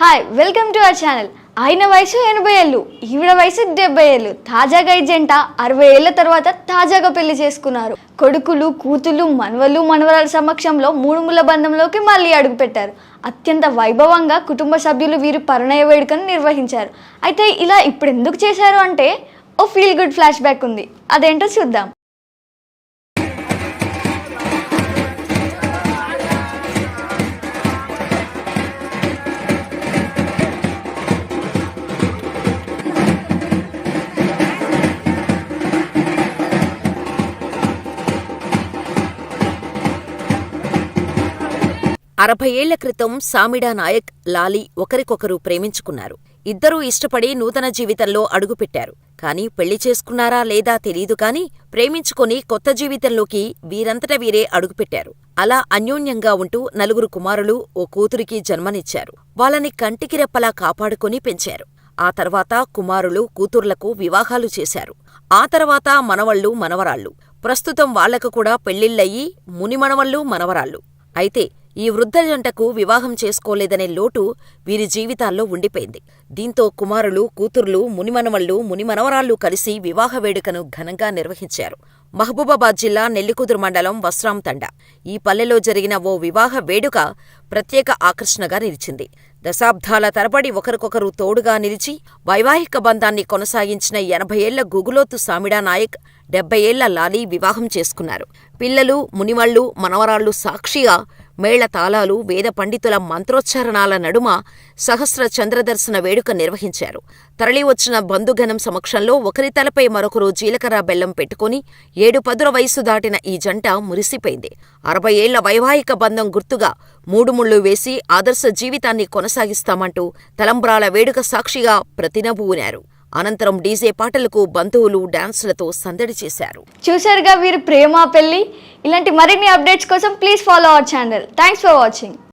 Hi welcome to our channel ఆయన వయసు ఎనభై ఏళ్ళు ఈవిడ వయసు డెబ్బై ఏళ్ళు. తాజాగా ఈ జంట అరవై ఏళ్ళ తర్వాత తాజాగా పెళ్ళి చేసుకున్నారు. కొడుకులు కూతులు మనవలు మనవరాల సమక్షంలో మూడు ముల బంధంలోకి మళ్ళీ అడుగుపెట్టారు. అత్యంత వైభవంగా కుటుంబ సభ్యులు వీరి పరిణయ వేడుకను నిర్వహించారు. అయితే ఇలా ఇప్పుడు ఎందుకు చేశారు అంటే ఓ ఫీల్ గుడ్ ఫ్లాష్ బ్యాక్ ఉంది. అదేంటో చూద్దాం. అరవై ఏళ్ళ క్రితం సామిడా నాయక్ లాలి ఒకరికొకరు ప్రేమించుకున్నారు. ఇద్దరూ ఇష్టపడి నూతన జీవితంలో అడుగుపెట్టారు. కాని పెళ్ళి చేసుకున్నారా లేదా తెలీదు కాని ప్రేమించుకొని కొత్త జీవితంలోకి వీరంతట వీరే అడుగుపెట్టారు. అలా అన్యోన్యంగా ఉంటూ నలుగురు కుమారులు ఓ కూతురికి జన్మనిచ్చారు. వాళ్ళని కంటికి రెప్పలా కాపాడుకొని పెంచారు. ఆ తర్వాత కుమారులు కూతుర్లకు వివాహాలు చేశారు. ఆ తర్వాత మనవళ్ళు మనవరాళ్ళు. ప్రస్తుతం వాళ్ళకు కూడా పెళ్ళిళ్ళయ్యి మునిమనవళ్ళు మనవరాళ్ళు. అయితే ఈ వృద్ధ జంటకు వివాహం చేసుకోలేదనే లోటు వీరి జీవితాల్లో ఉండిపోయింది. దీంతో కుమారులు కూతుర్లు మునిమనవళ్ళు మునిమనవరాళ్ళు కలిసి వివాహ వేడుకను ఘనంగా నిర్వహించారు. మహబూబాబాద్ జిల్లా నెల్లికుదురు మండలం వస్రాం తండా. ఈ పల్లెలో జరిగిన ఓ వివాహ వేడుక ప్రత్యేక ఆకర్షణగా నిలిచింది. దశాబ్దాల తరబడి ఒకరికొకరు తోడుగా నిలిచి వైవాహిక బంధాన్ని కొనసాగించిన ఎనభై ఏళ్ళ గుగులోతు సామిడా నాయక్ డెబ్బై ఏళ్ళ లాలీ వివాహం చేసుకున్నారు. పిల్లలు మునివాళ్ళు మనవరాళ్ళు సాక్షిగా మేళ తాళాలు వేద పండితుల మంత్రోచ్చారణాల నడుమ సహస్ర చంద్రదర్శన వేడుక నిర్వహించారు. తరలివచ్చిన బంధుగణం సమక్షంలో ఒకరి తలపై మరొకరు జీలకర్ర బెల్లం పెట్టుకుని ఏడు పదుల వయసు దాటిన ఈ జంట మురిసిపోయింది. అరవై ఏళ్ళ వైవాహిక బంధం గుర్తుగా మూడు ముళ్ళు వేసి ఆదర్శ జీవితాన్ని కొనసాగిస్తామంటూ తలంబ్రాల వేడుక సాక్షిగా ప్రతినబూనారు అనంతరం డీజే పాటలకు బంధువులు డాన్సులతో సందడి చేశారు. చూశారుగా వీరి ప్రేమ పెళ్ళి ఇలాంటి మరిన్ని అప్డేట్స్ కోసం please follow our channel thanks for watching